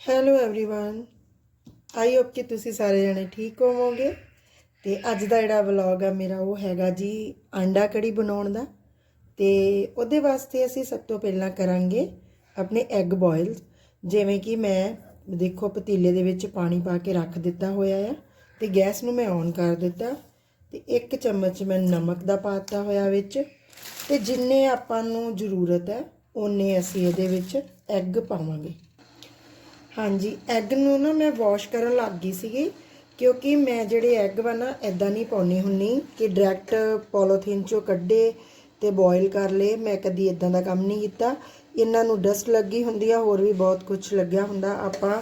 Hello everyone I hope ਕਿ ਤੁਸੀਂ ਸਾਰੇ ਜਣੇ ਠੀਕ ਹੋਵੋਗੇ ਤੇ ਅੱਜ ਦਾ ਜਿਹੜਾ ਵਲੌਗ ਆ ਮੇਰਾ ਉਹ ਹੈਗਾ ਜੀ ਆਂਡਾ ਕੜੀ ਬਣਾਉਣ ਦਾ ਤੇ ਉਹਦੇ ਵਾਸਤੇ ਅਸੀਂ ਸਭ ਤੋਂ ਪਹਿਲਾਂ ਕਰਾਂਗੇ ਆਪਣੇ ਐਗ ਬੋਇਲ ਜਿਵੇਂ ਕਿ ਮੈਂ ਦੇਖੋ ਪਤੀਲੇ ਦੇ ਵਿੱਚ ਪਾਣੀ ਪਾ ਕੇ ਰੱਖ ਦਿੱਤਾ ਹੋਇਆ ਆ ਤੇ ਗੈਸ ਨੂੰ ਮੈਂ ਔਨ ਕਰ ਦਿੱਤਾ ਤੇ ਇੱਕ ਚਮਚ ਮੈਂ ਨਮਕ ਦਾ ਪਾਤਾ ਹੋਇਆ ਵਿੱਚ ਤੇ ਜਿੰਨੇ ਆਪਾਂ ਨੂੰ ਜ਼ਰੂਰਤ ਹੈ ਓਨੇ ਅਸੀਂ ਇਹਦੇ ਵਿੱਚ ਐਗ ਪਾਵਾਂਗੇ ਹਾਂਜੀ ਐਗ ਨੂੰ ਨਾ ਮੈਂ ਵਾਸ਼ ਕਰਨ ਲੱਗ ਗਈ ਸੀਗੀ, ਕਿਉਂਕਿ ਮੈਂ ਜਿਹੜੇ ਐਗ ਵਾ ਨਾ ਐਦਾਂ ਨਹੀਂ ਪਾਉਣੀ ਹੁੰਨੀ ਕਿ ਡਾਇਰੈਕਟ ਪੋਲੀਥੀਨ ਚੋਂ ਕੱਢੇ ਤੇ ਬੋਇਲ ਕਰ ਲਏ। ਮੈਂ ਕਦੀ ਇਦਾਂ ਦਾ ਕੰਮ ਨਹੀਂ ਕੀਤਾ। ਇਹਨਾਂ ਨੂੰ ਡਸਟ ਲੱਗੀ ਹੁੰਦੀ ਆ, ਹੋਰ ਵੀ ਬਹੁਤ ਕੁਝ ਲੱਗਿਆ ਹੁੰਦਾ। ਆਪਾਂ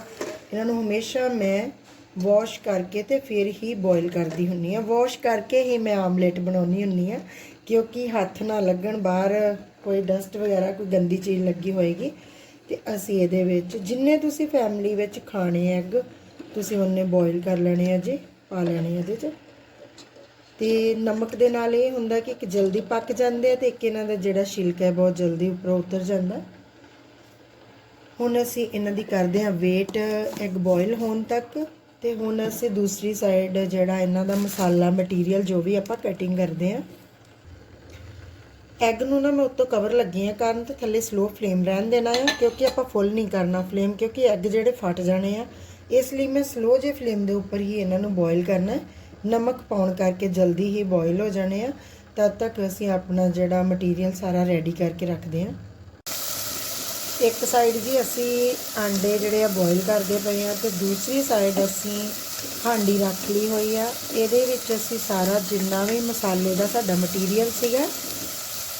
ਇਹਨਾਂ ਨੂੰ ਹਮੇਸ਼ਾ ਮੈਂ ਵਾਸ਼ ਕਰਕੇ ਤੇ ਫਿਰ ਹੀ ਬੋਇਲ ਕਰਦੀ ਹੁੰਨੀ ਆ। ਵਾਸ਼ ਕਰਕੇ ਹੀ ਮੈਂ ਆਮਲੇਟ ਬਣਾਉਣੀ ਹੁੰਨੀ ਆ, ਕਿਉਂਕਿ ਹੱਥ ਨਾ ਲੱਗਣ ਬਾਹਰ ਕੋਈ ਡਸਟ ਵਗੈਰਾ, ਕੋਈ ਗੰਦੀ ਚੀਜ਼ ਲੱਗੀ ਹੋਏਗੀ। ਤੇ ਅਸੀਂ ਇਹਦੇ ਵਿੱਚ ਜਿੰਨੇ ਤੁਸੀਂ ਫੈਮਿਲੀ ਵਿੱਚ ਖਾਣੇ ਐਗ ਤੁਸੀਂ ਉਹਨੇ ਬੋਇਲ ਕਰ ਲੈਣੇ ਆ ਜੀ, ਪਾ ਲੈਣੇ ਇਹਦੇ 'ਚ। ਤੇ ਨਮਕ ਦੇ ਨਾਲ ਇਹ ਹੁੰਦਾ ਕਿ ਇੱਕ ਜਲਦੀ ਪੱਕ ਜਾਂਦੇ ਆ ਤੇ ਇੱਕ ਇਹਨਾਂ ਦਾ ਜਿਹੜਾ ਛਿਲਕਾ ਹੈ ਬਹੁਤ ਜਲਦੀ ਉੱਪਰੋਂ ਉਤਰ ਜਾਂਦਾ। ਹੁਣ ਅਸੀਂ ਇਹਨਾਂ ਦੀ ਕਰਦੇ ਹਾਂ ਵੇਟ ਐਗ ਬੋਇਲ ਹੋਣ ਤੱਕ ਤੇ ਹੁਣ ਅਸੀਂ ਦੂਸਰੀ ਸਾਈਡ ਜਿਹੜਾ ਇਹਨਾਂ ਦਾ ਮਸਾਲਾ ਮਟੀਰੀਅਲ ਜੋ ਵੀ ਆਪਾਂ ਕਟਿੰਗ ਕਰਦੇ ਹਾਂ ਐਗ ਨੂੰ ਨਾ ਮੈਂ ਉੱਤੋਂ ਕਵਰ ਲੱਗੀ ਆ ਕਾਰਨ ਤੇ ਥੱਲੇ ਸਲੋ ਫਲੇਮ ਰਹਿਣ ਦੇਣਾ ਆ, ਕਿਉਂਕਿ ਆਪਾਂ ਫੁੱਲ ਨਹੀਂ ਕਰਨਾ ਫਲੇਮ ਕਿਉਂਕਿ ਐਗ ਜਿਹੜੇ ਫਟ ਜਾਣੇ ਆ। ਇਸ ਲਈ ਮੈਂ ਸਲੋ ਜੇ ਫਲੇਮ ਦੇ ਉੱਪਰ ਹੀ ਇਹਨਾਂ ਨੂੰ ਬੋਇਲ ਕਰਨਾ ਨਮਕ ਪਾਉਣ ਕਰਕੇ ਜਲਦੀ ਹੀ ਬੋਇਲ ਹੋ ਜਾਣੇ ਆ। ਤਦ ਤੱਕ ਅਸੀਂ ਆਪਣਾ ਜਿਹੜਾ ਮਟੀਰੀਅਲ ਸਾਰਾ ਰੈਡੀ ਕਰਕੇ ਰੱਖਦੇ ਆ। ਇੱਕ ਸਾਈਡ ਜੀ ਅਸੀਂ ਆਂਡੇ ਜਿਹੜੇ ਆ ਬੋਇਲ ਕਰਦੇ ਪਏ ਆ ਤੇ ਦੂਸਰੀ ਸਾਈਡ ਅਸੀਂ ਹਾਂਡੀ ਰੱਖ ਲਈ ਹੋਈ ਆ। ਇਹਦੇ ਵਿੱਚ ਅਸੀਂ ਸਾਰਾ ਜਿੰਨਾ ਵੀ ਮਸਾਲੇ ਦਾ ਸਾਡਾ ਮਟੀਰੀਅਲ ਸੀਗਾ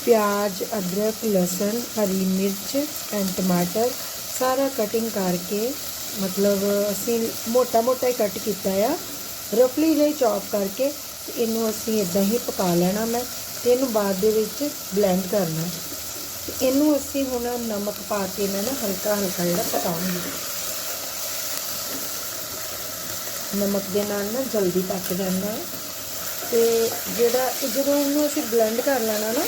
ਪਿਆਜ਼, ਅਦਰਕ, ਲਸਣ, ਹਰੀ ਮਿਰਚ ਐਂਡ ਟਮਾਟਰ ਸਾਰਾ ਕਟਿੰਗ ਕਰਕੇ ਮਤਲਬ ਅਸੀਂ ਮੋਟਾ ਮੋਟਾ ਹੀ ਕੱਟ ਕੀਤਾ ਆ। ਰਫਲੀ ਜਿਹਾ ਚੌਪ ਕਰਕੇ ਇਹਨੂੰ ਅਸੀਂ ਇਦਾਂ ਹੀ ਪਕਾ ਲੈਣਾ ਮੈਂ ਤੇ ਇਹਨੂੰ ਬਾਅਦ ਦੇ ਵਿੱਚ ਬਲੈਂਡ ਕਰਨਾ। ਤੇ ਇਹਨੂੰ ਅਸੀਂ ਹੁਣ ਨਮਕ ਪਾ ਕੇ ਮੈਂ ਨਾ ਹਲਕਾ ਹਲਕਾ ਜਿਹੜਾ ਪਕਾਉਂਗੀ ਨਮਕ ਦੇ ਨਾਲ ਨਾ ਜਲਦੀ ਪੱਕ ਜਾਂਦਾ ਹੈ ਤੇ ਜਿਹੜਾ ਜਦੋਂ ਇਹਨੂੰ ਅਸੀਂ ਬਲੈਂਡ ਕਰ ਲੈਣਾ ਨਾ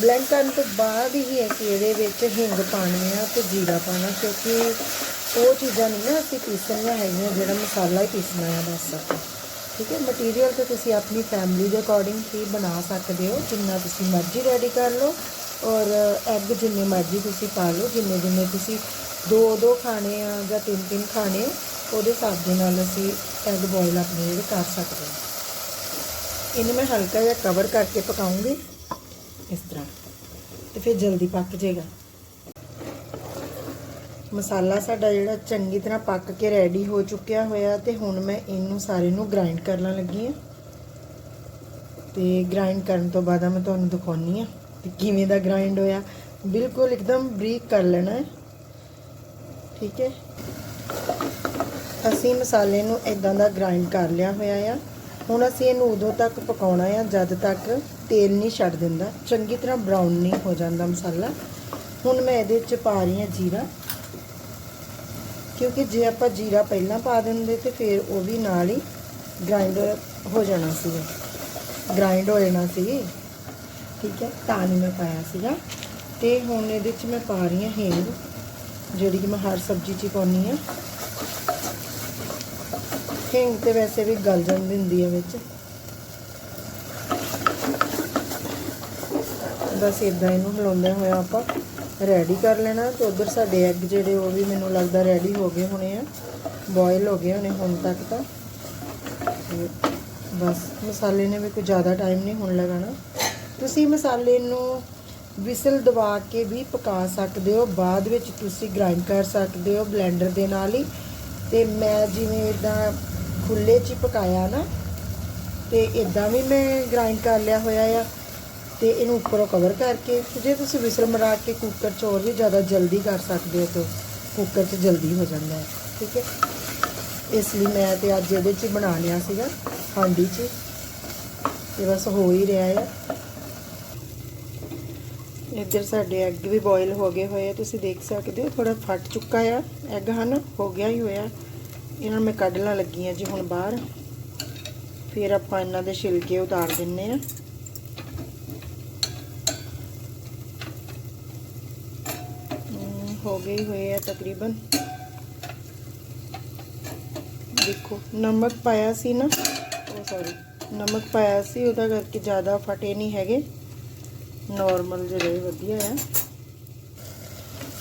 ਬਲੈਂਡ ਕਰਨ ਤੋਂ ਬਾਅਦ ਹੀ ਹੈ ਕਿ ਇਹਦੇ ਵਿੱਚ ਹਿੰਗ ਪਾਣੀ ਆ ਤੇ ਜੀਰਾ ਪਾਣਾ ਕਿਉਂਕਿ ਉਹ ਚੀਜ਼ਾਂ ਨਹੀਂ ਨਾ ਅਸੀਂ ਪੀਸਣੀਆਂ ਹੈਗੀਆਂ ਜਿਹੜਾ ਮਸਾਲਾ ਹੀ ਪੀਸਣਾ ਹੈ ਬਸ। ਆਪਾਂ ਠੀਕ ਹੈ ਮਟੀਰੀਅਲ ਤੇ ਤੁਸੀਂ ਆਪਣੀ ਫੈਮਿਲੀ ਦੇ ਅਕੋਰਡਿੰਗ ਹੀ ਬਣਾ ਸਕਦੇ ਹੋ, ਜਿੰਨਾ ਤੁਸੀਂ ਮਰਜ਼ੀ ਰੈਡੀ ਕਰ ਲਓ ਔਰ ਐਗ ਜਿੰਨੇ ਮਰਜ਼ੀ ਤੁਸੀਂ ਪਾ ਲਓ, ਜਿੰਨੇ ਜਿੰਨੇ ਤੁਸੀਂ ਦੋ ਦੋ ਖਾਣੇ ਆ ਜਾਂ ਤਿੰਨ ਤਿੰਨ ਖਾਣੇ ਉਹਦੇ ਹਿਸਾਬ ਦੇ ਨਾਲ ਅਸੀਂ ਐਗ ਬੋਇਲ ਆਪਣੇ ਜਿਹੜੇ ਕਰ ਸਕਦੇ ਹਾਂ। ਇਹਨੂੰ ਮੈਂ ਹਲਕਾ ਜਿਹਾ ਕਵਰ ਕਰਕੇ ਪਕਾਉਂਗੀ। ਇਸ ਤਰ੍ਹਾਂ। ਤੇ ਫਿਰ ਜਲਦੀ ਪੱਕ ਜਾਏਗਾ। ਮਸਾਲਾ ਸਾਡਾ ਜਿਹੜਾ ਚੰਗੀ ਤਰ੍ਹਾਂ ਪੱਕ ਕੇ ਰੈਡੀ ਹੋ ਚੁੱਕਿਆ ਹੋਇਆ ਤੇ ਹੁਣ ਮੈਂ ਇਹਨੂੰ ਸਾਰੇ ਨੂੰ ਗ੍ਰਾਈਂਡ ਕਰਨ ਲੱਗੀ ਆ ਤੇ ਗ੍ਰਾਈਂਡ ਕਰਨ ਤੋਂ ਬਾਅਦ ਮੈਂ ਤੁਹਾਨੂੰ ਦਿਖਾਉਣੀ ਆ ਕਿ ਕਿਵੇਂ ਦਾ ਗ੍ਰਾਈਂਡ ਹੋਇਆ। ਬਿਲਕੁਲ ਇੱਕਦਮ ਬਰੀਕ ਕਰ ਲੈਣਾ ਹੈ। ਠੀਕ ਹੈ। ਅਸੀਂ ਮਸਾਲੇ ਨੂੰ ਇਦਾਂ ਦਾ ਗ੍ਰਾਈਂਡ ਕਰ ਲਿਆ ਹੋਇਆ ਆ। ਹੁਣ ਅਸੀਂ ਇਹਨੂੰ ਉਦੋਂ ਤੱਕ ਪਕਾਉਣਾ ਆ, ਜਦ ਤੱਕ ਤੇਲ ਨਹੀਂ ਛੱਡ ਦਿੰਦਾ। ਚੰਗੀ ਤਰ੍ਹਾਂ ਬਰਾਊਨ ਨਹੀਂ ਹੋ ਜਾਂਦਾ ਮਸਾਲਾ। ਹੁਣ ਮੈਂ ਇਹਦੇ ਵਿੱਚ ਪਾ ਰਹੀ ਹਾਂ ਜੀਰਾ। ਕਿਉਂਕਿ ਜੇ ਆਪਾਂ ਜੀਰਾ ਪਹਿਲਾਂ ਪਾ ਦਿੰਦੇ ਤੇ ਫਿਰ ਉਹ ਵੀ ਨਾਲ ਹੀ ਗ੍ਰਾਈਂਡ ਹੋ ਜਾਣਾ ਸੀ ਗ੍ਰਾਈਂਡ ਹੋ ਜਾਣਾ ਸੀ। ਠੀਕ ਹੈ, ਤਾਂ ਨਹੀਂ ਮੈਂ ਪਾਇਆ ਸੀਗਾ। ਤੇ ਹੁਣ ਇਹਦੇ ਵਿੱਚ ਮੈਂ ਪਾ ਰਹੀ ਹਾਂ ਹਿੰਗ, ਜਿਹੜੀ ਕਿ ਮੈਂ ਹਰ ਸਬਜ਼ੀ 'ਚ ਹੀ ਪਾਉਂਦੀ ਆ ਹਿੰਗ ਤੇ ਵੈਸੇ ਵੀ ਗਲ ਜਾਂਦੀ ਹੁੰਦੀ ਹੈ ਵਿੱਚ। ਬਸ ਇਦਾਂ ਇਹਨੂੰ ਹਿਲਾਉਂਦੇ ਹੋਏ ਆਪਾਂ ਰੈਡੀ ਕਰ ਲੈਣਾ। ਤੇ ਉਧਰ ਸਾਡੇ ਐਗ ਜਿਹੜੇ ਉਹ ਵੀ ਮੈਨੂੰ ਲੱਗਦਾ ਰੈਡੀ ਹੋ ਗਏ ਹੋਣੇ ਆ। ਬੋਇਲ ਹੋ ਗਏ ਹੋਣੇ ਹੁਣ ਤੱਕ ਤਾਂ। ਬਸ ਮਸਾਲੇ ਨੇ ਵੀ ਕੋਈ ਜ਼ਿਆਦਾ ਟਾਈਮ ਨਹੀਂ ਹੋਣ ਲਗਾਣਾ ਤੁਸੀਂ ਮਸਾਲੇ ਨੂੰ ਵਿਸਲ ਦਬਾ ਕੇ ਵੀ ਪਕਾ ਸਕਦੇ ਹੋ। ਬਾਅਦ ਵਿੱਚ ਤੁਸੀਂ ਗ੍ਰਾਈਂਡ ਕਰ ਸਕਦੇ ਹੋ ਬਲੈਂਡਰ ਦੇ ਨਾਲ ਹੀ। ਤੇ ਮੈਂ ਜਿਵੇਂ ਇਦਾਂ ਖੁੱਲੇ 'ਚ ਹੀ ਪਕਾਇਆ ਨਾ, ਤੇ ਇਦਾਂ ਵੀ ਮੈਂ ਗ੍ਰਾਈਂਡ ਕਰ ਲਿਆ ਹੋਇਆ ਆ, ਤੇ ਇਹਨੂੰ ਉੱਪਰੋਂ ਕਵਰ ਕਰਕੇ, ਤੇ ਜੇ ਤੁਸੀਂ ਵਿਸਲ ਮਰਾ ਕੇ ਕੁੱਕਰ 'ਚ ਹੋਰ ਵੀ ਜ਼ਿਆਦਾ ਜਲਦੀ ਕਰ ਸਕਦੇ ਹੋ ਤਾਂ ਕੁੱਕਰ 'ਚ ਜਲਦੀ ਹੋ ਜਾਂਦਾ ਹੈ, ਠੀਕ ਹੈ ਇਸ ਲਈ ਮੈਂ ਤੇ ਅੱਜ ਇਹਦੇ 'ਚ ਬਣਾ ਲਿਆ ਸੀਗਾ, ਹਾਂਡੀ 'ਚ ਹੀ। ਤੇ ਬਸ ਹੋ ਹੀ ਰਿਹਾ ਆ ਇੱਧਰ ਸਾਡੇ ਐਗ ਵੀ ਬੋਇਲ ਹੋ ਗਏ ਹੋਏ ਆ, ਤੁਸੀਂ ਦੇਖ ਸਕਦੇ ਹੋ ਥੋੜਾ ਫਟ ਚੁੱਕਾ ਆ ਐਗ ਹਨ, ਹੋ ਗਿਆ ਹੀ ਹੋਇਆ ਇਹਨਾਂ ਨੂੰ ਮੈਂ ਕੱਢਣਾ ਲੱਗੀ ਆ ਜੀ ਹੁਣ ਬਾਹਰ। ਫਿਰ ਆਪਾਂ ਇਹਨਾਂ ਦੇ ਛਿਲਕੇ ਉਤਾਰ ਦਿੰਨੇ ਆ ਹੋ ਗਏ ਹੋਏ ਆ ਤਕਰੀਬਨ। ਦੇਖੋ, ਨਮਕ ਪਾਇਆ ਸੀ ਨਾ। ਉਹ ਸੌਰੀ ਨਮਕ ਪਾਇਆ ਸੀ, ਉਹਦਾ ਕਰਕੇ ਜ਼ਿਆਦਾ ਫਟੇ ਨਹੀਂ ਹੈਗੇ। ਨਾਰਮਲ ਜਿਹੜੇ ਵਧੀਆ ਆ।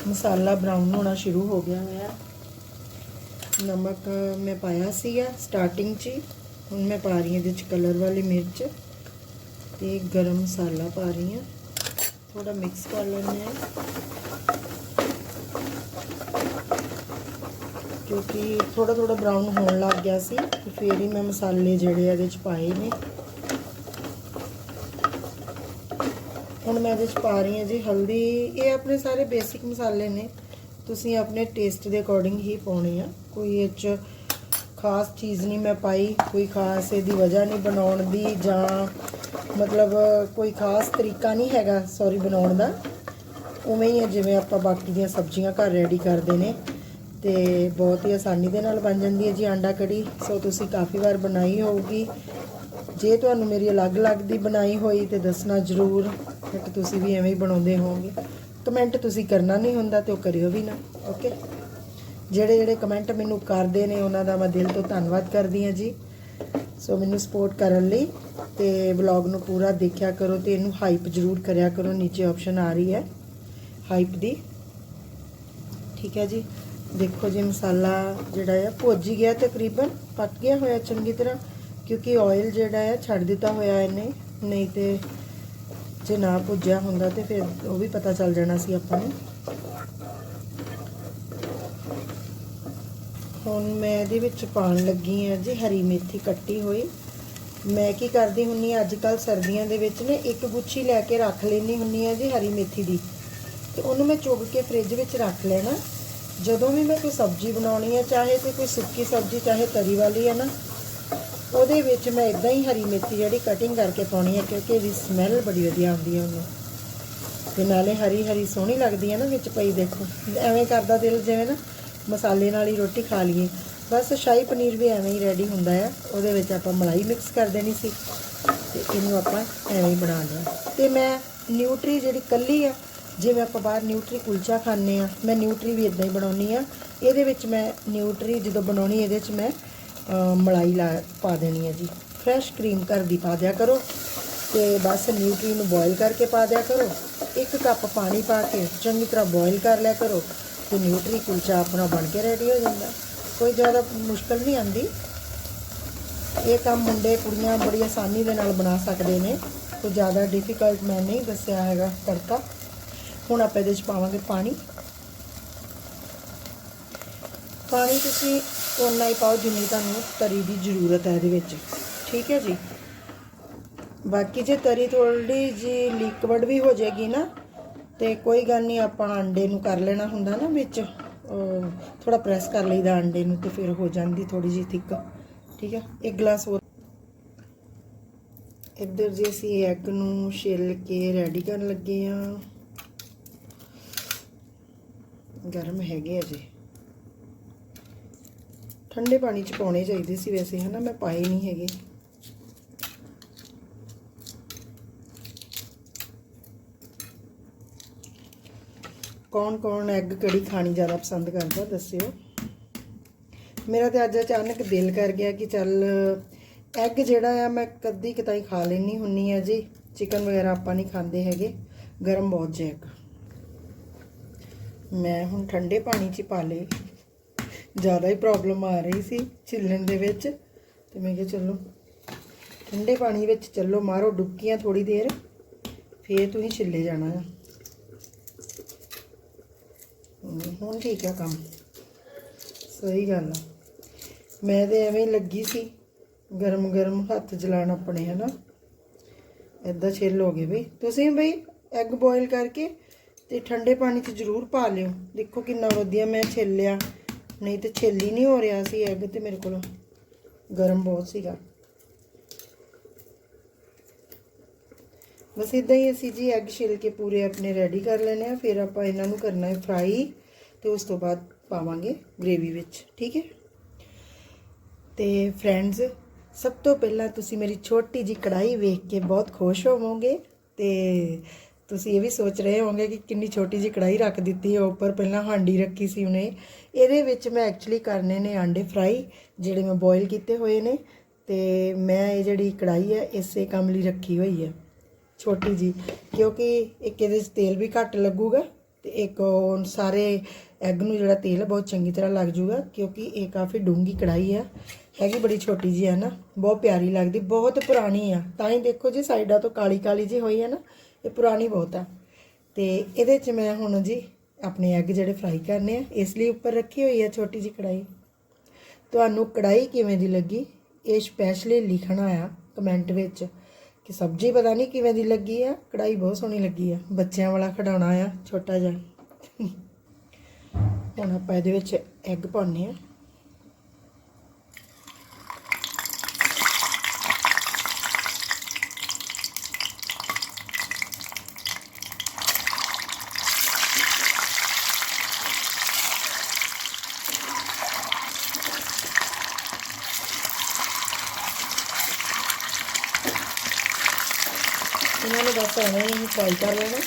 ਮਸਾਲਾ ਬਰਾਊਨ ਹੋਣਾ ਸ਼ੁਰੂ ਹੋ ਗਿਆ ਹੋਇਆ। ਨਮਕ ਮੈਂ ਪਾਇਆ ਸੀਗਾ ਸਟਾਰਟਿੰਗ 'ਚ ਹੀ। ਹੁਣ ਮੈਂ ਪਾ ਰਹੀ ਹਾਂ ਇਹਦੇ 'ਚ ਕਲਰ ਵਾਲੀ ਮਿਰਚ। ਤੇ ਗਰਮ ਮਸਾਲਾ ਪਾ ਰਹੀ ਹਾਂ। ਥੋੜਾ ਮਿਕਸ ਕਰ ਲੈਂਦੇ ਹਾਂ। ਕਿਉਂਕਿ ਥੋੜਾ ਥੋੜਾ ਬਰਾਊਨ ਹੋਣ ਲੱਗ ਗਿਆ ਸੀ, ਤੇ ਫਿਰ ਹੀ ਮੈਂ ਮਸਾਲੇ ਜਿਹੜੇ ਆ ਇਹਦੇ 'ਚ ਪਾਏ ਨੇ। ਹੁਣ ਮੈਂ ਇਹਦੇ 'ਚ ਪਾ ਰਹੀ ਹਾਂ ਜੀ ਹਲਦੀ। ਇਹ ਆਪਣੇ ਸਾਰੇ ਬੇਸਿਕ ਮਸਾਲੇ ਨੇ। ਤੁਸੀਂ ਆਪਣੇ ਟੇਸਟ ਦੇ ਅਕੋਰਡਿੰਗ ਹੀ ਪਾਉਣੇ ਆ। ਕੋਈ ਇਹ 'ਚ ਖਾਸ ਚੀਜ਼ ਨਹੀਂ ਮੈਂ ਪਾਈ, ਕੋਈ ਖਾਸ ਇਹਦੀ ਵਜ੍ਹਾ ਨਹੀਂ ਬਣਾਉਣ ਦੀ ਜਾਂ ਮਤਲਬ ਕੋਈ ਖਾਸ ਤਰੀਕਾ ਨਹੀਂ ਹੈਗਾ ਸੌਰੀ ਬਣਾਉਣ ਦਾ। ਉਵੇਂ ਹੀ ਹੈ ਜਿਵੇਂ ਆਪਾਂ ਬਾਕੀ ਦੀਆਂ ਸਬਜ਼ੀਆਂ ਘਰ ਰੈਡੀ ਕਰਦੇ ਨੇ ਤੇ ਬਹੁਤ ਹੀ ਆਸਾਨੀ ਦੇ ਨਾਲ ਬਣ ਜਾਂਦੀ ਹੈ ਜੀ ਆਂਡਾ ਕੜੀ। ਸੋ ਤੁਸੀਂ ਕਾਫੀ ਵਾਰ ਬਣਾਈ ਹੋਊਗੀ। ਜੇ ਤੁਹਾਨੂੰ ਮੇਰੀ ਅਲੱਗ-ਅਲੱਗ ਦੀ ਬਣਾਈ ਹੋਈ ਤੇ ਦੱਸਣਾ ਜ਼ਰੂਰ ਕਿ ਤੁਸੀਂ ਵੀ ਐਵੇਂ ਹੀ ਬਣਾਉਂਦੇ ਹੋਵੋਗੇ। ਕਮੈਂਟ ਤੁਸੀਂ ਕਰਨਾ ਨਹੀਂ ਹੁੰਦਾ ਤੇ ਉਹ ਕਰਿਓ ਵੀ ਨਾ ਓਕੇ ਜਿਹੜੇ ਜਿਹੜੇ ਕਮੈਂਟ ਮੈਨੂੰ ਕਰਦੇ ਨੇ, ਉਹਨਾਂ ਦਾ ਮੈਂ ਦਿਲ ਤੋਂ ਧੰਨਵਾਦ ਕਰਦੀ ਹਾਂ ਜੀ। ਸੋ ਮੈਨੂੰ ਸਪੋਰਟ ਕਰਨ ਲਈ ਤੇ ਵਲੌਗ ਨੂੰ ਪੂਰਾ ਦੇਖਿਆ ਕਰੋ ਤੇ ਇਹਨੂੰ ਹਾਈਪ ਜ਼ਰੂਰ ਕਰਿਆ ਕਰੋ, ਨੀਚੇ ਆਪਸ਼ਨ ਆ ਰਹੀ ਹੈ ਹਾਈਪ ਦੀ। ਠੀਕ ਹੈ ਜੀ। ਦੇਖੋ ਜੀ, ਮਸਾਲਾ ਜਿਹੜਾ ਹੈ, ਭੁੱਜ ਗਿਆ ਤਕਰੀਬਨ, ਪੱਕ ਗਿਆ ਹੋਇਆ ਚੰਗੀ ਤਰ੍ਹਾਂ, ਕਿਉਂਕਿ ਆਇਲ ਜਿਹੜਾ ਹੈ, ਛੱਡ ਦਿੱਤਾ ਹੋਇਆ ਇਹਨੇ, ਨਹੀਂ ਤੇ ਜੇ ਨਾ ਭੁੱਜਿਆ ਹੁੰਦਾ ਤੇ ਫਿਰ ਉਹ ਵੀ ਪਤਾ ਚੱਲ ਜਾਣਾ ਸੀ ਆਪਾਂ ਨੂੰ। ਹੁਣ ਮੈਂ ਇਹਦੇ ਵਿੱਚ ਪਾਉਣ ਲੱਗੀ ਹਾਂ ਜੀ ਹਰੀ ਮੇਥੀ ਕੱਟੀ ਹੋਈ। ਮੈਂ ਕੀ ਕਰਦੀ ਹੁੰਨੀ ਆ ਅੱਜ ਕੱਲ ਸਰਦੀਆਂ ਦੇ ਵਿੱਚ ਨੇ ਇੱਕ ਗੁੱਛੀ ਲੈ ਕੇ ਰੱਖ ਲੈਣੀ ਹੁੰਨੀ ਆ ਜੀ ਹਰੀ ਮੇਥੀ ਦੀ। ਤੇ ਉਹਨੂੰ ਮੈਂ ਚੁਗ ਕੇ ਫ੍ਰਿਜ ਵਿੱਚ ਰੱਖ ਲੈਣਾ। ਜਦੋਂ ਵੀ ਮੈਂ ਕੋਈ ਸਬਜ਼ੀ ਬਣਾਉਣੀ ਹੈ ਚਾਹੇ ਤੇ ਕੋਈ ਸੁੱਕੀ ਸਬਜ਼ੀ, ਚਾਹੇ ਤਰੀ ਵਾਲੀ ਹੈ ਨਾ, ਉਹਦੇ ਵਿੱਚ ਮੈਂ ਇਦਾਂ ਹੀ ਹਰੀ ਮੇਥੀ ਜਿਹੜੀ ਕਟਿੰਗ ਕਰਕੇ ਪਾਉਣੀ ਹੈ ਕਿਉਂਕਿ ਇਹਦੀ ਸਮੈਲ ਬੜੀ ਵਧੀਆ ਆਉਂਦੀ ਹੈ ਉਹਨੂੰ। ਤੇ ਨਾਲੇ ਹਰੀ ਹਰੀ ਸੋਹਣੀ ਲੱਗਦੀ ਹੈ ਨਾ ਵਿੱਚ ਪਈ, ਦੇਖੋ। ਐਵੇਂ ਕਰਦਾ ਦਿਲ ਜਿਵੇਂ ਨਾ ਮਸਾਲੇ ਨਾਲ ਹੀ ਰੋਟੀ ਖਾ ਲਈਏ। ਬਸ ਸ਼ਾਹੀ ਪਨੀਰ ਵੀ ਐਵੇਂ ਹੀ ਰੈਡੀ ਹੁੰਦਾ ਆ। ਉਹਦੇ ਵਿੱਚ ਆਪਾਂ ਮਲਾਈ ਮਿਕਸ ਕਰ ਦੇਣੀ ਸੀ। ਤੇ ਇਹਨੂੰ ਆਪਾਂ ਐਵੇਂ ਹੀ ਬਣਾ ਲਿਆ। ਤੇ ਮੈਂ ਨਿਊਟਰੀ ਜਿਹੜੀ ਕੱਲੀ ਆ, ਜਿਵੇਂ ਆਪਾਂ ਬਾਹਰ ਨਿਊਟਰੀ ਕੁਲਚਾ ਖਾਂਦੇ ਆ, ਮੈਂ ਨਿਊਟਰੀ ਵੀ ਇਦਾਂ ਹੀ ਬਣਾਉਣੀ ਆ। ਇਹਦੇ ਵਿੱਚ ਮੈਂ ਨਿਊਟਰੀ ਜਦੋਂ ਬਣਾਉਣੀ, ਇਹਦੇ ਵਿੱਚ ਮੈਂ ਮਲਾਈ ਲਾ, ਪਾ ਦੇਣੀ ਹੈ ਜੀ। ਫਰੈਸ਼ ਕਰੀਮ ਘਰ ਦੀ ਪਾ ਦਿਆ ਕਰੋ। ਤੇ ਬਸ ਨਿਊਟਰੀ ਨੂੰ ਬੋਇਲ ਕਰਕੇ ਪਾ ਦਿਆ ਕਰੋ। ਇੱਕ ਕੱਪ ਪਾਣੀ ਪਾ ਕੇ ਚੰਗੀ ਤਰ੍ਹਾਂ ਬੋਇਲ ਕਰ ਲਿਆ ਕਰੋ। ਤੇ ਨਿਊਟਰੀ ਕੁਲਚਾ ਆਪਣਾ ਬਣ ਕੇ ਰੈਡੀ ਹੋ ਜਾਂਦਾ। ਕੋਈ ਜ਼ਿਆਦਾ ਮੁਸ਼ਕਲ ਨਹੀਂ ਆਂਦੀ ਇਹ ਕੰਮ ਮੁੰਡੇ, ਕੁੜੀਆਂ ਬੜੀ ਆਸਾਨੀ ਦੇ ਨਾਲ ਬਣਾ ਸਕਦੇ ਨੇ। ਕੋਈ ਜ਼ਿਆਦਾ ਡਿਫਿਕਲਟ ਮੈਂ ਨਹੀਂ ਦੱਸਿਆ ਹੈਗਾ ਤੜਕਾ। ਹੁਣ ਆਪਾਂ ਇਹਦੇ ਵਿੱਚ ਪਾਵਾਂਗੇ ਪਾਣੀ। ਪਾਣੀ ਤੁਸੀਂ ਉਨਾ ਹੀ ਪਾਓ ਜਿੰਨੀ ਤੁਹਾਨੂੰ ਤਰੀ ਦੀ ਜ਼ਰੂਰਤ ਹੈ ਇਹਦੇ ਵਿੱਚ। ਠੀਕ ਹੈ ਜੀ? ਬਾਕੀ ਜੇ ਤਰੀ ਥੋੜੀ ਜੀ ਲਿਕਵਿਡ ਵੀ ਹੋ ਜਾਏਗੀ ਨਾ ਤੇ ਕੋਈ ਗੱਲ ਨਹੀਂ, ਆਪਾਂ ਅੰਡੇ ਨੂੰ ਕਰ ਲੈਣਾ ਹੁੰਦਾ ਨਾ ਵਿੱਚ ਥੋੜਾ ਪ੍ਰੈਸ ਕਰ ਲਈਦਾ ਅੰਡੇ ਨੂੰ ਤੇ ਫਿਰ ਹੋ ਜਾਂਦੀ ਥੋੜੀ ਜੀ ਥਿੱਕ ਠੀਕ ਹੈ ਇੱਕ ਗਲਾਸ ਹੋਰ। ਇੱਧਰ ਜੇ ਅਸੀਂ ਐਗ ਨੂੰ ਛਿੱਲ ਕੇ ਰੈਡੀ ਕਰਨ ਲੱਗੇ ਆ ਗਰਮ ਹੈਗੇ ਆ ਜੀ ਠੰਡੇ ਪਾਣੀ ਚ ਪਾਉਣੇ ਚਾਹੀਦੇ ਸੀ ਵੈਸੇ, ਹਨਾ? ਮੈਂ ਪਾਏ ਨਹੀਂ ਹੈਗੇ। ਕੌਣ ਕੌਣ ਐਗ ਕੜੀ ਖਾਣੀ ਜ਼ਿਆਦਾ ਪਸੰਦ ਕਰਦਾ, ਦੱਸਿਓ। ਮੇਰਾ ਤੇ ਅੱਜ ਅਚਾਨਕ ਦਿਲ ਕਰ ਗਿਆ ਕਿ ਚੱਲ ਐਗ ਜਿਹੜਾ ਆ, ਮੈਂ ਕਦੀ ਕਿਤਾਈ ਖਾ ਲੈਣੀ ਹੁੰਨੀ ਆ ਜੀ। ਚਿਕਨ ਵਗੈਰਾ ਆਪਾਂ ਨਹੀਂ ਖਾਂਦੇ ਹੈਗੇ, ਗਰਮ ਬਹੁਤ ਜੇ ਐਗ ਮੈਂ ਹੁਣ ਠੰਡੇ ਪਾਣੀ 'ਚ ਪਾ ਲਏ। ਜ਼ਿਆਦਾ ਹੀ ਪ੍ਰੋਬਲਮ ਆ ਰਹੀ ਸੀ ਛਿੱਲਣ ਦੇ ਵਿੱਚ। ਤੇ ਮੈਂ ਕਿਹਾ ਚਲੋ, ਠੰਡੇ ਪਾਣੀ ਵਿੱਚ ਚੱਲੋ, ਮਾਰੋ ਡੁਬਕੀਆਂ ਥੋੜੀ ਦੇਰ, ਫੇਰ ਤੁਸੀਂ ਛਿੱਲੇ ਜਾਣਾ ਆ। ਹੁਣ ਠੀਕ ਆ ਕੰਮ। ਸਹੀ ਗੱਲ ਆ। ਮੈਂ ਤੇ ਐਵੇਂ ਹੀ ਲੱਗੀ ਸੀ ਗਰਮ ਗਰਮ ਹੱਥ ਜਲਾਣ ਆਪਣੇ, ਹਨਾ? ਐਦਾਂ ਛਿੱਲ ਹੋ ਗਏ ਬਈ। ਤੁਸੀਂ ਬਈ ਐਗ ਬੋਇਲ ਕਰਕੇ ਤੇ ਠੰਡੇ ਪਾਣੀ 'ਚ ਜ਼ਰੂਰ ਪਾ ਲਿਓ। ਦੇਖੋ ਕਿੰਨਾ ਵਧੀਆ ਮੈਂ ਛਿੱਲਿਆ। ਨਹੀਂ ਤੇ ਛਿੱਲੀ ਨਹੀਂ ਹੋ ਰਿਹਾ ਸੀ ਐਗ ਤੇ ਮੇਰੇ ਕੋਲ। ਗਰਮ ਬਹੁਤ ਸੀਗਾ। ਬਸ ਇਦਾਂ ਹੀ ਅਸੀਂ ਜੀ ਐਗ ਛਿੱਲ ਕੇ ਪੂਰੇ ਆਪਣੇ ਰੈਡੀ ਕਰ ਲੈਣੇ ਆ ਫਿਰ ਆਪਾਂ ਇਹਨਾਂ ਨੂੰ ਕਰਨਾ ਹੈ ਫਰਾਈ ਤੇ ਉਸ ਤੋਂ ਬਾਅਦ ਪਾਵਾਂਗੇ ਗ੍ਰੇਵੀ ਵਿੱਚ, ਠੀਕ ਹੈ? ਤੇ ਫਰੈਂਡਸ ਸਭ ਤੋਂ ਪਹਿਲਾਂ ਤੁਸੀਂ ਮੇਰੀ ਛੋਟੀ ਜੀ ਕੜਾਈ ਵੇਖ ਕੇ ਬਹੁਤ ਖੁਸ਼ ਹੋਵੋਗੇ ਤੇ ਤੁਸੀਂ ਇਹ ਵੀ ਸੋਚ ਰਹੇ ਹੋਵੋਗੇ ਕਿ ਕਿੰਨੀ ਛੋਟੀ ਜਿਹੀ ਕੜਾਈ ਰੱਖ ਦਿੱਤੀ ਹੈ, ਉੱਪਰ ਪਹਿਲਾਂ ਹਾਂਡੀ ਰੱਖੀ ਸੀ ਉਹਨੇ। ਇਹਦੇ ਵਿੱਚ ਮੈਂ ਐਕਚੁਅਲੀ ਕਰਨੇ ਨੇ ਆਂਡੇ ਫਰਾਈ ਜਿਹੜੇ ਮੈਂ ਬੋਇਲ ਕੀਤੇ ਹੋਏ ਨੇ ਤੇ ਮੈਂ ਇਹ ਜਿਹੜੀ ਕੜਾਈ ਹੈ, ਇਸੇ ਕੰਮ ਲਈ ਰੱਖੀ ਹੋਈ ਹੈ। ਛੋਟੀ ਜੀ, ਕਿਉਂਕਿ ਇੱਕ ਇਹਦੇ 'ਚ ਤੇਲ ਵੀ ਘੱਟ ਲੱਗੂਗਾ ਤੇ ਇੱਕ ਉਹ ਸਾਰੇ ਐਗ ਨੂੰ ਜਿਹੜਾ ਤੇਲ ਹੈ ਬਹੁਤ ਚੰਗੀ ਤਰ੍ਹਾਂ ਲੱਗ ਜੂਗਾ, ਕਿਉਂਕਿ ਇਹ ਕਾਫੀ ਡੂੰਗੀ ਕੜਾਈ ਆ। ਹੈਗੀ ਬੜੀ ਛੋਟੀ ਜੀ ਹੈ ਨਾ, ਬਹੁਤ ਪਿਆਰੀ ਲੱਗਦੀ, ਬਹੁਤ ਪੁਰਾਣੀ ਆ। ਤਾਂ ਹੀ ਦੇਖੋ ਜੀ, ਸਾਈਡਾਂ ਤੋਂ ਕਾਲੀ ਕਾਲੀ ਜੀ ਹੋਈ ਹੈ ਨਾ, ਇਹ ਪੁਰਾਣੀ ਬਹੁਤ ਆ। ਤੇ ਇਹਦੇ 'ਚ ਮੈਂ ਹੁਣ ਜੀ ਆਪਣੇ ਐਗ ਜਿਹੜੇ ਫਰਾਈ ਕਰਨੇ ਆ, ਇਸ ਲਈ ਉੱਪਰ ਰੱਖੀ ਹੋਈ ਹੈ ਛੋਟੀ ਜੀ ਕੜਾਈ ਤੁਹਾਨੂੰ ਕੜਾਈ ਕਿਵੇਂ ਦੀ ਲੱਗੀ, ਇਹ ਸਪੈਸ਼ਲੀ ਲਿਖਣਾ ਆ ਕਮੈਂਟ ਵਿੱਚ। ਕਿ ਸਬਜ਼ੀ ਪਤਾ ਨਹੀਂ ਕਿਵੇਂ ਦੀ ਲੱਗੀ ਆ ਕੜਾਈ ਬਹੁਤ ਸੋਹਣੀ ਲੱਗੀ ਆ। ਬੱਚਿਆਂ ਵਾਲਾ ਖਿਡੌਣਾ ਆ, ਛੋਟਾ ਜਿਹਾ। ਹੁਣ ਆਪਾਂ ਇਹਦੇ ਵਿੱਚ ਐਗ ਪਾਉਣੇ ਆ ਇਹਨਾਂ ਨੂੰ ਬਸ ਐਵੇਂ ਹੀ ਫਰਾਈ ਕਰ ਲੈਣਾ।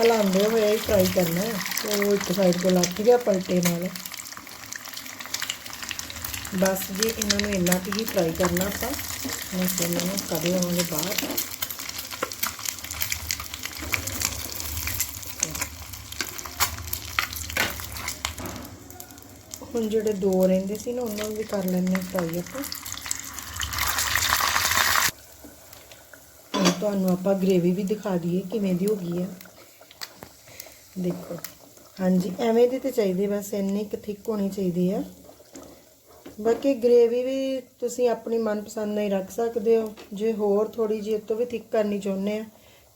ਹਲਾਉਂਦੇ ਹੋਏ ਹੀ ਫਰਾਈ ਕਰਨਾ ਉਹ ਇੱਕ ਸਾਈਡ ਤੋਂ ਲੱਗ ਗਿਆ ਪਲਟੇ ਨਾਲ। ਬਸ ਜੀ, ਇਹਨਾਂ ਨੂੰ ਇੰਨਾ ਕੁ ਹੀ ਫਰਾਈ ਕਰਨਾ ਆਪਾਂ। ਮੈਂ ਇਹਨਾਂ ਨੂੰ ਕੱਢ ਲਵਾਂਗੇ ਬਾਹਰ। ਹੁਣ ਜਿਹੜੇ ਦੋ ਰਹਿੰਦੇ ਸੀ ਨਾ, ਉਹਨਾਂ ਨੂੰ ਵੀ ਕਰ ਲੈਣੇ ਫਰਾਈ ਆਪਾਂ। ਹੁਣ ਤੁਹਾਨੂੰ ਆਪਾਂ ਗ੍ਰੇਵੀ ਵੀ ਦਿਖਾ ਦਈਏ ਕਿਵੇਂ ਦੀ ਹੋ ਗਈ ਹੈ ਦੇਖੋ, ਹਾਂਜੀ, ਐਵੇਂ ਦੀ ਤੇ ਚਾਹੀਦੀ ਬਸ, ਇੰਨੀ ਕੁ ਥਿਕ ਹੋਣੀ ਚਾਹੀਦੀ ਆ। ਬਾਕੀ ਗ੍ਰੇਵੀ ਵੀ ਤੁਸੀਂ ਆਪਣੀ ਮਨਪਸੰਦ ਨਾਲ ਹੀ ਰੱਖ ਸਕਦੇ ਹੋ। ਜੇ ਹੋਰ ਥੋੜੀ ਜਿਹੀ ਇਹ ਤੋਂ ਵੀ ਥਿਕ ਕਰਨੀ ਚਾਹੁੰਦੇ ਆ,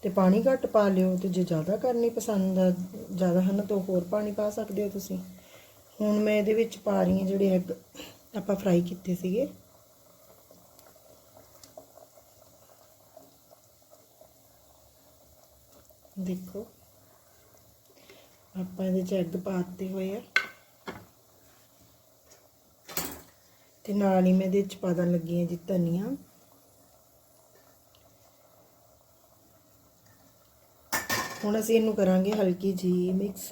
ਤੇ ਪਾਣੀ ਘੱਟ ਪਾ ਲਿਓ, ਤੇ ਜੇ ਜ਼ਿਆਦਾ ਕਰਨੀ ਪਸੰਦ ਆ, ਜ਼ਿਆਦਾ ਹਨ, ਤਾਂ ਹੋਰ ਪਾਣੀ ਪਾ ਸਕਦੇ ਹੋ ਤੁਸੀਂ। ਹੁਣ ਮੈਂ ਇਹਦੇ ਵਿੱਚ ਪਾ ਰਹੀ ਹਾਂ ਜਿਹੜੇ ਐਗ ਆਪਾਂ ਫਰਾਈ ਕੀਤੇ ਸੀਗੇ। ਦੇਖੋ, ਆਪਾਂ ਇਹਦੇ ਚ ਐਗ ਪਾਤੇ ਹੋਏ ਆ। ਤੇ ਨਾਲ ਹੀ ਮੈਂ ਇਹਦੇ ਚ ਪਾ ਦੇਣ ਲੱਗੀ ਹਾਂ ਜੀ ਧਨੀਆ। ਹੁਣ ਅਸੀਂ ਇਹਨੂੰ ਕਰਾਂਗੇ ਹਲਕੀ ਜੀ ਮਿਕਸ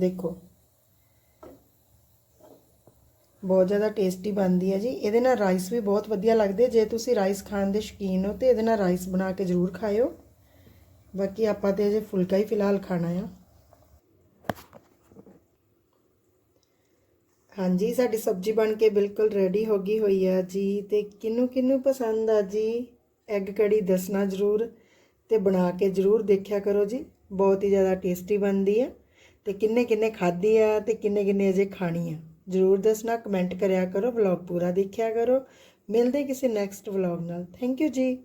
ਦੇਖੋ। ਬਹੁਤ ਜ਼ਿਆਦਾ ਟੇਸਟੀ ਬਣਦੀ ਹੈ ਜੀ। ਇਹਦੇ ਨਾਲ ਰਾਈਸ ਵੀ ਬਹੁਤ ਵਧੀਆ ਲੱਗਦੇ। ਜੇ ਤੁਸੀਂ ਰਾਈਸ ਖਾਣ ਦੇ ਸ਼ੌਕੀਨ ਹੋ ਤੇ ਇਹਦੇ ਨਾਲ ਰਾਈਸ ਬਣਾ ਕੇ ਜ਼ਰੂਰ ਖਾਇਓ। ਬਾਕੀ ਆਪਾਂ ਤੇ ਅਜੇ ਫੁਲਕਾ ਹੀ ਫਿਲਹਾਲ ਖਾਣਾ ਆ। ਹਾਂਜੀ, ਸਾਡੀ ਸਬਜ਼ੀ ਬਣ ਕੇ ਬਿਲਕੁਲ ਰੈਡੀ ਹੋ ਗਈ ਹੋਈ ਆ ਜੀ ਤੇ ਕਿੰਨੂੰ ਕਿੰਨੂੰ ਪਸੰਦ ਆ ਜੀ? ਐਗ ਕੜੀ ਦੱਸਣਾ ਜ਼ਰੂਰ ਤੇ ਬਣਾ ਕੇ ਜ਼ਰੂਰ ਦੇਖਿਆ ਕਰੋ ਜੀ। ਬਹੁਤ ਹੀ ਜ਼ਿਆਦਾ ਟੇਸਟੀ ਬਣਦੀ ਹੈ ਤੇ ਕਿੰਨੇ ਕਿੰਨੇ ਖਾਧੀ ਆ ਤੇ ਕਿੰਨੇ ਕਿੰਨੇ ਅਜੇ ਖਾਣੀ ਆ। ਜ਼ਰੂਰ ਦੱਸਣਾ, ਕਮੈਂਟ ਕਰਿਆ ਕਰੋ ਵਲੌਗ ਪੂਰਾ ਦੇਖਿਆ ਕਰੋ। ਮਿਲਦੇ ਕਿਸੇ ਨੈਕਸਟ ਵਲੌਗ ਨਾਲ। Thank you ji.